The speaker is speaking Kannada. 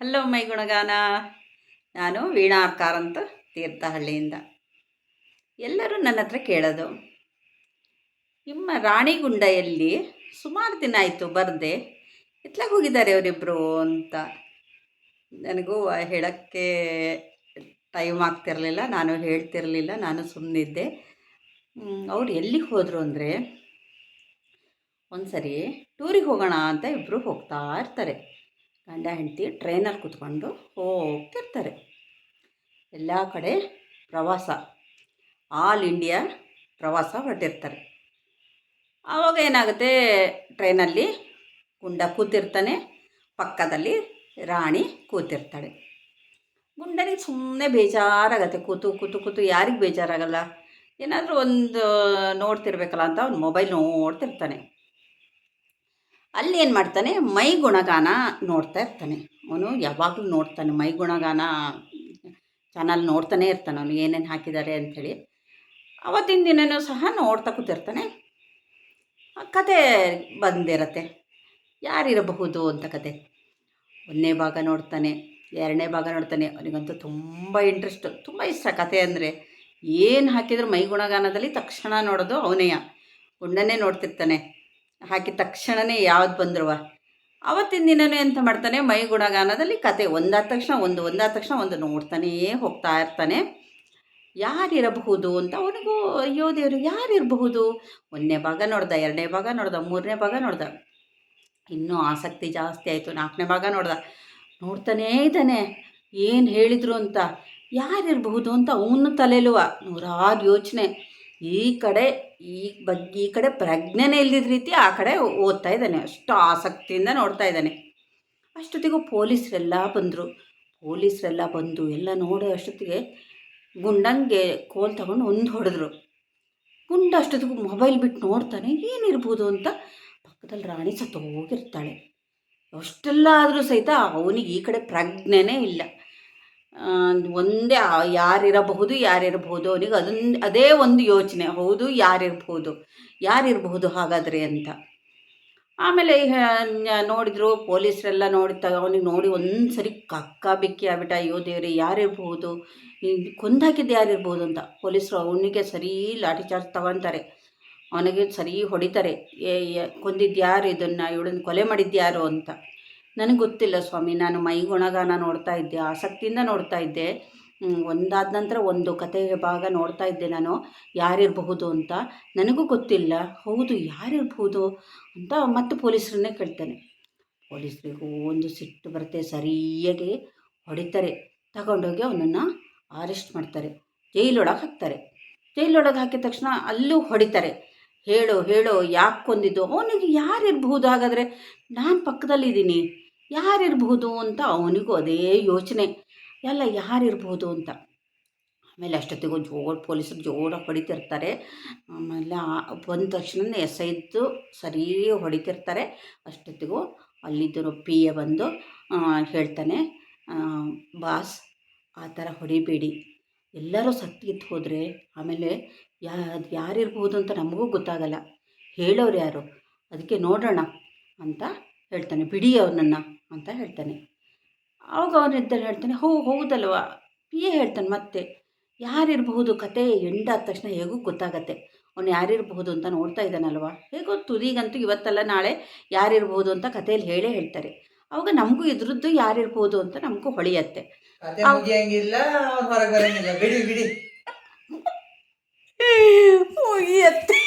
ಹಲೋ ಮೈ ಗುಣಗಾನ ನಾನು ವೀಣಾ ಕಾರಂತ ತೀರ್ಥಹಳ್ಳಿಯಿಂದ. ಎಲ್ಲರೂ ನನ್ನ ಹತ್ರ ಕೇಳೋದು, ನಿಮ್ಮ ರಾಣಿಗುಂಡೆಯಲ್ಲಿ ಸುಮಾರು ದಿನ ಆಯಿತು ಬರದೆ, ಎತ್ಲಾಗ ಹೋಗಿದ್ದಾರೆ ಅವರಿಬ್ಬರು ಅಂತ. ನನಗೂ ಹೇಳೋಕ್ಕೆ ಟೈಮ್ ಆಗ್ತಿರಲಿಲ್ಲ, ನಾನು ಹೇಳ್ತಿರಲಿಲ್ಲ, ನಾನು ಸುಮ್ಮನಿದ್ದೆ ಅವ್ರು ಎಲ್ಲಿಗೆ ಹೋದರು ಅಂದರೆ ಒಂದು ಸರಿ ಟೂರಿಗೆ ಹೋಗೋಣ ಅಂತ ಇಬ್ಬರು ಹೋಗ್ತಾ ಇರ್ತಾರೆ. ಗಂಡ ಹೆಂಡತಿ ಟ್ರೈನಲ್ಲಿ ಕೂತ್ಕೊಂಡು ಹೋಗ್ತಿರ್ತಾರೆ. ಎಲ್ಲ ಕಡೆ ಪ್ರವಾಸ. ಆಲ್ ಇಂಡಿಯಾ ಪ್ರವಾಸ ಹೊರಟಿರ್ತಾರೆ. ಆವಾಗ ಏನಾಗುತ್ತೆ? ಟ್ರೈನಲ್ಲಿ ಗುಂಡ ಕೂತಿರ್ತಾನೆ, ಪಕ್ಕದಲ್ಲಿ ರಾಣಿ ಕೂತಿರ್ತಾಳೆ. ಗುಂಡನಿಗೆ ಸುಮ್ಮನೆ ಬೇಜಾರಾಗತ್ತೆ. ಕೂತು ಕೂತು ಕೂತು ಯಾರಿಗೆ ಬೇಜಾರಾಗಲ್ಲ? ಏನಾದರೂ ಒಂದು ನೋಡ್ತಿರ್ಬೇಕಲ್ಲ ಅಂತ ಅವ್ನು ಮೊಬೈಲ್ ನೋಡ್ತಿರ್ತಾನೆ. ಅಲ್ಲಿ ಏನು ಮಾಡ್ತಾನೆ? ಮೈ ಗುಣಗಾನ ನೋಡ್ತಾ ಇರ್ತಾನೆ. ಅವನು ಯಾವಾಗಲೂ ನೋಡ್ತಾನೆ. ಮೈ ಗುಣಗಾನ ಚಾನಲ್ ನೋಡ್ತಾನೆ ಇರ್ತಾನೆ ಅವನು, ಏನೇನು ಹಾಕಿದ್ದಾರೆ ಅಂಥೇಳಿ. ಅವತ್ತಿನ ದಿನವೂ ಸಹ ನೋಡ್ತಾ ಕೂತಿರ್ತಾನೆ. ಕತೆ ಬಂದಿರತ್ತೆ. ಯಾರಿರಬಹುದು ಅಂತ ಕತೆ. ಒಂದನೇ ಭಾಗ ನೋಡ್ತಾನೆ, ಎರಡನೇ ಭಾಗ ನೋಡ್ತಾನೆ. ಅವನಿಗಂತೂ ತುಂಬ ಇಂಟ್ರೆಸ್ಟು ತುಂಬ ಇಷ್ಟ ಕತೆ ಅಂದರೆ. ಏನು ಹಾಕಿದ್ರು ಮೈ ಗುಣಗಾನದಲ್ಲಿ ತಕ್ಷಣ ನೋಡೋದು ಅವನೇಯ. ಗುಂಡನ್ನೇ ನೋಡ್ತಿರ್ತಾನೆ. ಹಾಕಿದ ತಕ್ಷಣವೇ ಯಾವ್ದು ಬಂದ್ರುವ? ಅವತ್ತಿನ ದಿನವೇ ಎಂತ ಮಾಡ್ತಾನೆ, ಮೈ ಗುಣಗಾನದಲ್ಲಿ ಕತೆ ಒಂದಾದ ತಕ್ಷಣ, ಒಂದು ಒಂದಾದ ತಕ್ಷಣ, ಒಂದು ನೋಡ್ತಾನೇ ಹೋಗ್ತಾ ಇರ್ತಾನೆ. ಯಾರಿರಬಹುದು ಅಂತ ಅವನಿಗೂ, ಅಯ್ಯೋ ದೇವರು, ಯಾರಿರಬಹುದು? ಒಂದನೇ ಭಾಗ ನೋಡ್ದ, ಎರಡನೇ ಭಾಗ ನೋಡ್ದ, ಮೂರನೇ ಭಾಗ ನೋಡ್ದ. ಇನ್ನೂ ಆಸಕ್ತಿ ಜಾಸ್ತಿ ಆಯಿತು, ನಾಲ್ಕನೇ ಭಾಗ ನೋಡ್ದ. ನೋಡ್ತಾನೇ ಇದ್ದಾನೆ, ಏನು ಹೇಳಿದರು ಅಂತ, ಯಾರಿರಬಹುದು ಅಂತ ಅವನು ತಲೆಲುವ ನೂರಾರು ಯೋಚನೆ. ಈ ಕಡೆ ಈ ಬಗ್ಗೆ ಈ ಕಡೆ ಪ್ರಜ್ಞೆನೇ ಇಲ್ಲದ ರೀತಿ ಆ ಕಡೆ ಓದ್ತಾ ಇದ್ದಾನೆ. ಅಷ್ಟು ಆಸಕ್ತಿಯಿಂದ ನೋಡ್ತಾ ಇದ್ದಾನೆ. ಅಷ್ಟೊತ್ತಿಗೂ ಪೊಲೀಸರೆಲ್ಲ ಬಂದರು. ಪೊಲೀಸರೆಲ್ಲ ಬಂದು ಎಲ್ಲ ನೋಡೋ ಅಷ್ಟೊತ್ತಿಗೆ ಗುಂಡಂಗೆ ಕೋಲ್ ತಗೊಂಡು ಒಂದು ಹೊಡೆದ್ರು. ಗುಂಡ ಅಷ್ಟೊತ್ತಿಗೂ ಮೊಬೈಲ್ ಬಿಟ್ಟು ನೋಡ್ತಾನೆ, ಏನಿರ್ಬೋದು ಅಂತ ಪಕ್ಕದಲ್ಲಿ ರಾಣಿ ಸತ್ತು ಹೋಗಿರ್ತಾಳೆ ಅಷ್ಟೆಲ್ಲ ಆದರೂ ಸಹಿತ ಅವನಿಗೆ ಈ ಕಡೆ ಪ್ರಜ್ಞೆನೇ ಇಲ್ಲ. ಒಂದೇ ಯಾರಿರಬಹುದು ಯಾರಿರಬಹುದು, ಅವನಿಗೆ ಅದೊಂದು ಅದೇ ಒಂದು ಯೋಚನೆ, ಹೌದು, ಯಾರಿರ್ಬೋದು, ಯಾರಿರಬಹುದು ಹಾಗಾದರೆ ಅಂತ. ಆಮೇಲೆ ನೋಡಿದ್ರು, ಪೊಲೀಸರೆಲ್ಲ ನೋಡಿ ತ ಅವನಿಗೆ ನೋಡಿ ಒಂದು ಸರಿ ಕಕ್ಕ ಬಿಕ್ಕಿ ಆಗ್ಬಿಟ್ಟ, ಅಯ್ಯೋ ದೇವ್ರಿ, ಯಾರಿರ್ಬೋದು ಕೊಂದಾಕಿದ್ದು ಯಾರಿರ್ಬೋದು ಅಂತ. ಪೊಲೀಸರು ಅವನಿಗೆ ಸರಿ ಲಾಠಿ ಚಾರ್ಜ್ ತಗೊತಾರೆ. ಅವನಿಗೆ ಸರಿ ಹೊಡಿತಾರೆ. ಕೊಂದಿದ್ದು ಯಾರು? ಇದನ್ನು ಇವಳನ್ನು ಕೊಲೆ ಮಾಡಿದ್ದು ಯಾರು ಅಂತ. ನನಗೆ ಗೊತ್ತಿಲ್ಲ ಸ್ವಾಮಿ, ನಾನು ಮೈ ಗುಣಗಾನ ನೋಡ್ತಾ ಇದ್ದೆ, ಆಸಕ್ತಿಯಿಂದ ನೋಡ್ತಾ ಇದ್ದೆ. ಒಂದಾದ ನಂತರ ಒಂದು ಕತೆ ಭಾಗ ನೋಡ್ತಾ ಇದ್ದೆ ನಾನು. ಯಾರಿರಬಹುದು ಅಂತ ನನಗೂ ಗೊತ್ತಿಲ್ಲ. ಹೌದು, ಯಾರಿರಬಹುದು ಅಂತ ಮತ್ತೆ ಪೊಲೀಸರನ್ನೇ ಕೇಳ್ತಾನೆ. ಪೊಲೀಸರಿಗೂ ಒಂದು ಸಿಟ್ಟು ಬರುತ್ತೆ ಸರಿಯಾಗಿ ಹೊಡಿತಾರೆ. ತಗೊಂಡೋಗಿ ಅವನನ್ನು ಅರೆಸ್ಟ್ ಮಾಡ್ತಾರೆ. ಜೈಲೊಳಗೆ ಹಾಕ್ತಾರೆ. ಜೈಲೊಳಗೆ ಹಾಕಿದ ತಕ್ಷಣ ಅಲ್ಲೂ ಹೊಡಿತಾರೆ. ಹೇಳು ಹೇಳು, ಯಾಕೆ ಕೊಂದಿದ್ದು? ಅವನಿಗೆ ಯಾರಿರಬಹುದು ಹಾಗಾದರೆ ನಾನು ಪಕ್ಕದಲ್ಲಿದ್ದೀನಿ. ಯಾರಿರ್ಬಹುದು ಅಂತ ಅವನಿಗೂ ಅದೇ ಯೋಚನೆ. ಎಲ್ಲ ಯಾರಿರ್ಬೋದು ಅಂತ. ಆಮೇಲೆ ಅಷ್ಟೊತ್ತಿಗೂ ಜೋರು ಪೊಲೀಸರು ಜೋರಾಗಿ ಹೊಡಿತಿರ್ತಾರೆ. ಆಮೇಲೆ ಬಂದ ತಕ್ಷಣ ಎಸ್ ಐದು ಸರಿ ಹೊಡಿತಿರ್ತಾರೆ. ಅಷ್ಟೊತ್ತಿಗೂ ಅಲ್ಲಿದ್ದರು ಪಿ ಎ ಬಂದು ಹೇಳ್ತಾನೆ ಬಾಸ್, ಆ ಥರ ಹೊಡಿಬೇಡಿ. ಎಲ್ಲರೂ ಸತ್ತಿತ್ತು ಹೋದರೆ ಆಮೇಲೆ ಯಾ, ಅದು ಯಾರಿರ್ಬೋದು ಅಂತ ನಮಗೂ ಗೊತ್ತಾಗಲ್ಲ. ಹೇಳೋರು ಯಾರು? ಅದಕ್ಕೆ ನೋಡೋಣ, ಅಂತ ಹೇಳ್ತಾನೆ ಬಿಡಿ ಅವನನ್ನು ಅಂತ ಹೇಳ್ತಾನೆ. ಆವಾಗ ಇದ್ದಲ್ಲಿ ಹೇಳ್ತಾನೆ ಹೋ ಹೌದಲ್ವ? ಪಿಯೇ ಹೇಳ್ತಾನೆ ಮತ್ತೆ ಯಾರಿರಬಹುದು ಕತೆ ಎಂಡಾದ ತಕ್ಷಣ ಹೇಗೂ ಗೊತ್ತಾಗತ್ತೆ. ಅವನು ಯಾರಿರಬಹುದು ಅಂತ ನೋಡ್ತಾ ಇದ್ದಾನಲ್ವ? ಹೇಗೋ ತುದಿಗಂತೂ ಇವತ್ತಲ್ಲ ನಾಳೆ ಯಾರಿರ್ಬೋದು ಅಂತ ಕಥೆಯಲ್ಲಿ ಹೇಳೇ ಹೇಳ್ತಾರೆ. ಅವಾಗ ನಮಗೂ ಇದ್ರದ್ದು ಯಾರಿರ್ಬೋದು ಅಂತ ನಮಗೂ ಹೊಳೆಯತ್ತೆ. ಮುಗಿಯತ್ತೆ.